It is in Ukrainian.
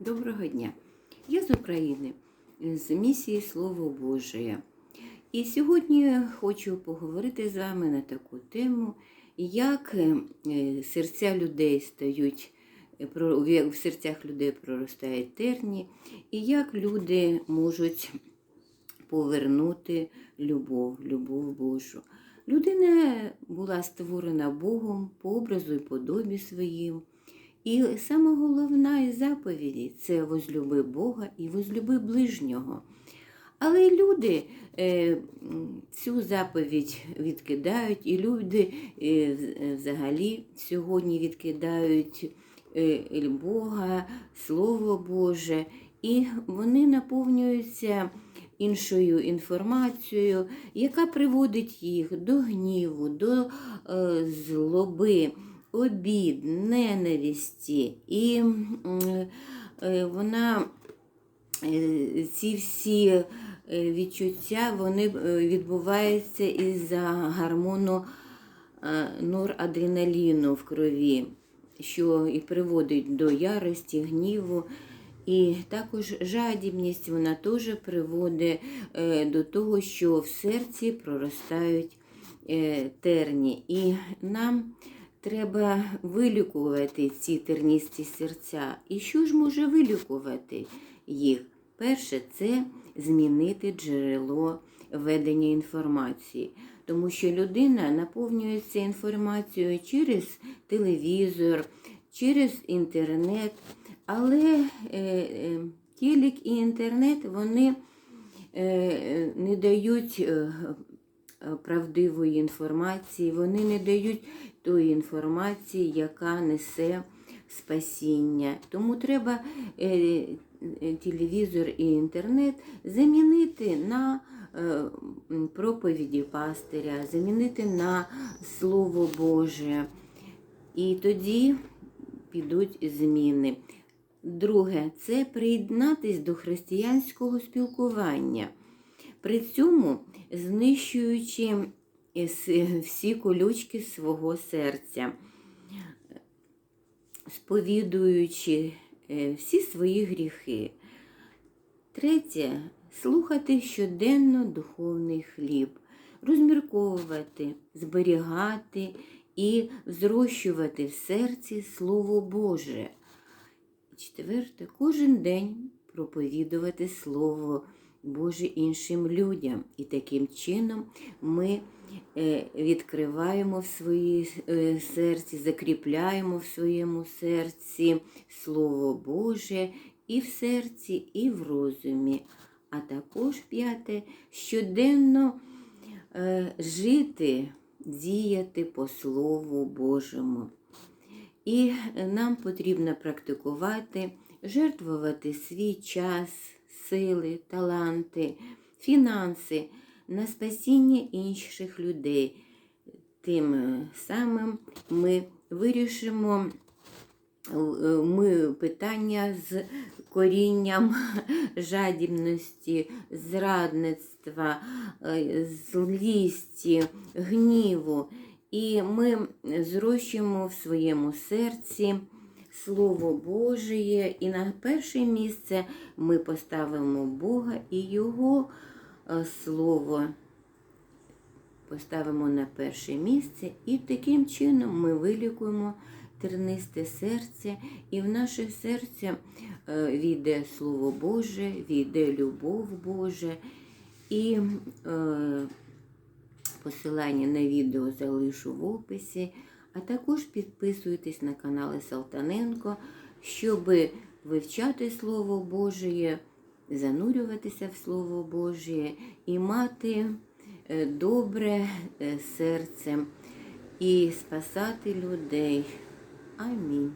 Доброго дня! Я з України, з місії Слово Божє. І сьогодні хочу поговорити з вами на таку тему, як е, серця людей стають, е, в серцях людей проростають терні, і як люди можуть повернути любов, любов Божу. Людина була створена Богом по образу і подобі своїм. І саме головна із заповіді це возлюби Бога і возлюби ближнього. Але люди е, цю заповідь відкидають, і люди е, взагалі сьогодні відкидають е, Бога, Слово Боже, і вони наповнюються іншою інформацією, яка приводить їх до гніву, до е, злоби, обід, ненависті. І е, вона е, ці всі е, відчуття вони відбуваються із-за гормону норадреналіну в крові, що і приводить до ярості, гніву. І також жадібність вона теж приводить до того, що в серці проростають терні. І нам треба вилікувати ці терністі серця. І що ж може вилікувати їх? Перше, це змінити джерело ведення інформації. Тому що людина наповнюється інформацією через телевізор, через інтернет, але е, е, телек і інтернет вони е, не дають е, правдивої інформації, вони не дають тої інформації, яка несе спасіння. Тому треба е, е, телевізор і інтернет замінити на е, проповіді пастиря, замінити на Слово Боже. І тоді підуть зміни. Друге, це приєднатись до християнського спілкування, при цьому знищуючи всі колючки свого серця, сповідуючи е, всі свої гріхи. Третє слухати щоденно духовний хліб, розмірковувати, зберігати і зрощувати в серці Слово Боже. Четверте, кожен день проповідувати Слово Боже іншим людям. І таким чином ми е, відкриваємо в своїй е, серці, закріпляємо в своєму серці Слово Боже і в серці, і в розумі. А також п'яте, щоденно е, жити, діяти по Слову Божому. І нам потрібно практикувати, жертвувати свій час, сили, таланти, фінанси на спасіння інших людей. Тим е, самим ми вирішимо е, ми питання з корінням жадібності, зрадництва, е, злісті, гніву. І ми зрощуємо в своєму серці Слово Божє, і на перше місце ми поставимо Бога і Його е, Слово поставимо на перше місце, і таким чином ми вилікуємо тернисте серце, і в наше серце е, війде Слово Боже, війде любов Божа. І е, посилання на відео залишу в описі, а також підписуйтесь на канали Салтаненко, щоб вивчати Слово Божє, занурюватися в Слово Божє і мати е, добре е, серце і спасати людей. Амінь.